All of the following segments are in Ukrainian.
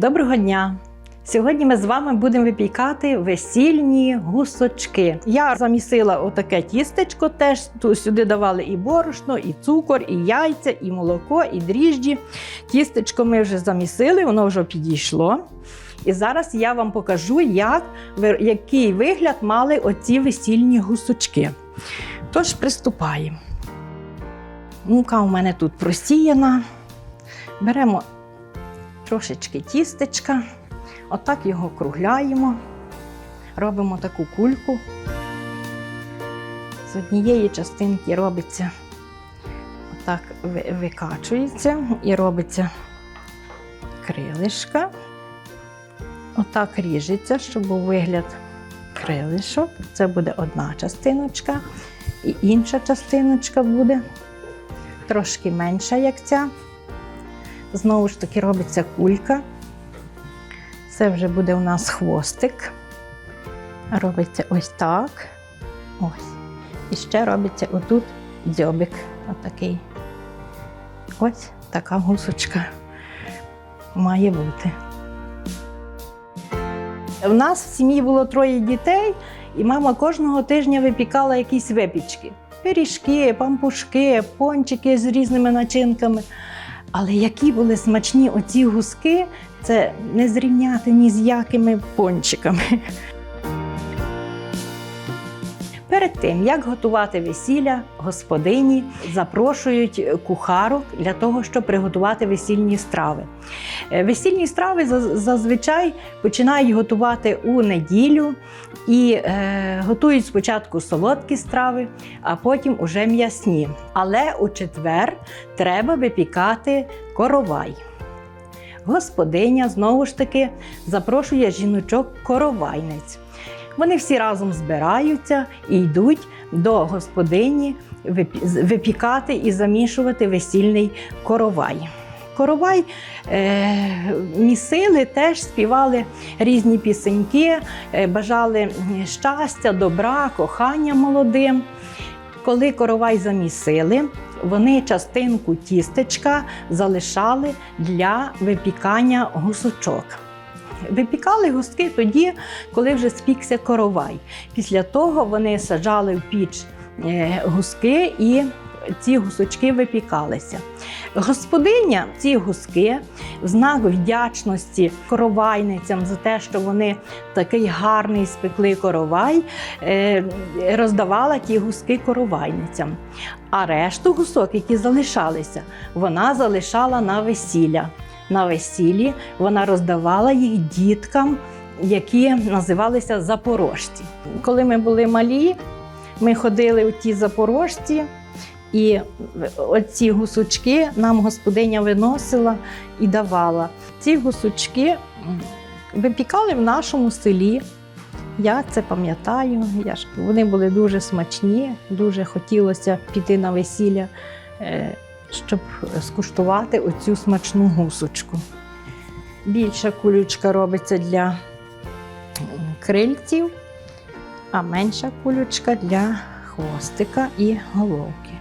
Доброго дня! Сьогодні ми з вами будемо випікати весільні гусочки. Я замісила отаке тістечко, теж сюди давали і борошно, і цукор, і яйця, і молоко, і дріжджі. Тістечко ми вже замісили, воно вже підійшло. І зараз я вам покажу, як, який вигляд мали оці весільні гусочки. Тож приступаємо. Мука у мене тут просіяна. Беремо трошечки тістечка, отак його кругляємо, робимо таку кульку. З однієї частинки робиться, отак викачується і робиться крилишка. Отак ріжеться, щоб був вигляд крилишок. Це буде одна частиночка, і інша частиночка буде трошки менша, як ця. Знову ж таки робиться кулька. Це вже буде у нас хвостик. Робиться ось так. Ось. І ще робиться отут дзьобик. Отакий. Ось така гусочка має бути. У нас в сім'ї було троє дітей, і мама кожного тижня випікала якісь випічки. Пиріжки, пампушки, пончики з різними начинками. Але які були смачні оці гуски, це не зрівняти ні з якими пончиками. Перед тим, як готувати весілля, господині запрошують кухарок для того, щоб приготувати весільні страви. Е, Весільні страви зазвичай починають готувати у неділю і е, готують спочатку солодкі страви, а потім уже м'ясні. Але у четвер треба випікати коровай. Господиня знову ж таки запрошує жіночок-коровайниць. Вони всі разом збираються і йдуть до господині випікати і замішувати весільний коровай. Коровай е, місили, теж співали різні пісеньки, е, бажали щастя, добра, кохання молодим. Коли коровай замісили, вони частинку тістечка залишали для випікання гусочок. Випікали густки тоді, коли вже спікся коровай. Після того вони саджали в піч е, гуски і ці гусочки випікалися. Господиня ці гуски в знак вдячності коровайницям за те, що вони такий гарний спекли коровай, е, роздавала ті гуски коровайницям. А решту гусок, які залишалися, вона залишала на весілля. На весіллі вона роздавала їх діткам, які називалися запорожці. Коли ми були малі, ми ходили у ті запорожці, і оці гусочки нам господиня виносила і давала. Ці гусочки випікали в нашому селі. Я це пам'ятаю. Я ж, вони були дуже смачні, дуже хотілося піти на весілля, е, щоб скуштувати оцю смачну гусочку. Більша кулючка робиться для крильців, а менша кулючка для хвостика і головки.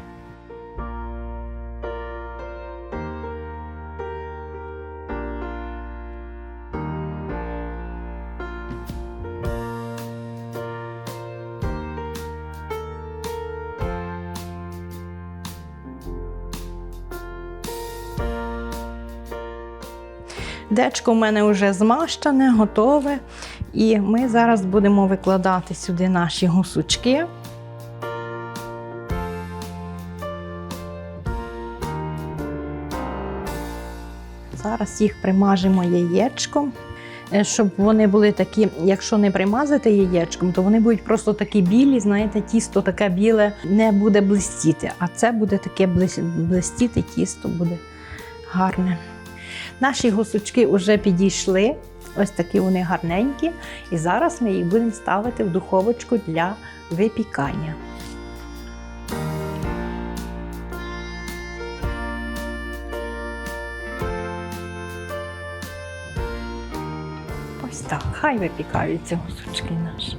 Дечко в мене вже змащене, готове. І ми зараз будемо викладати сюди наші гусочки. Зараз їх примажемо яєчком, е, щоб вони були такі, якщо не примазати яєчком, то вони будуть просто такі білі, знаєте, тісто таке біле не буде блистіти. А це буде таке блис- блистіти тісто буде гарне. Наші гусочки вже підійшли. Ось такі вони гарненькі. І зараз ми їх будемо ставити в духовочку для випікання. Ось так, хай випікаються гусочки наші.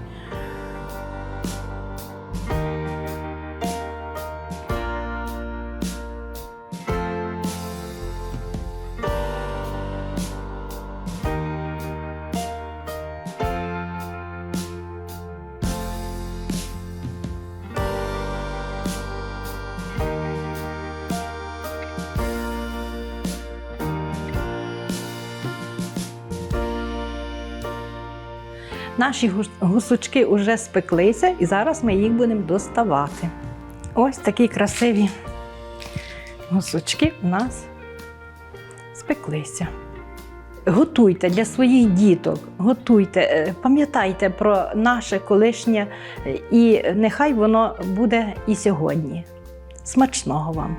Наші гусочки вже спеклися, і зараз ми їх будемо доставати. Ось такі красиві гусочки у нас спеклися. Готуйте для своїх діток, готуйте, е, пам'ятайте про наше колишнє, е, і нехай воно буде і сьогодні. Смачного вам!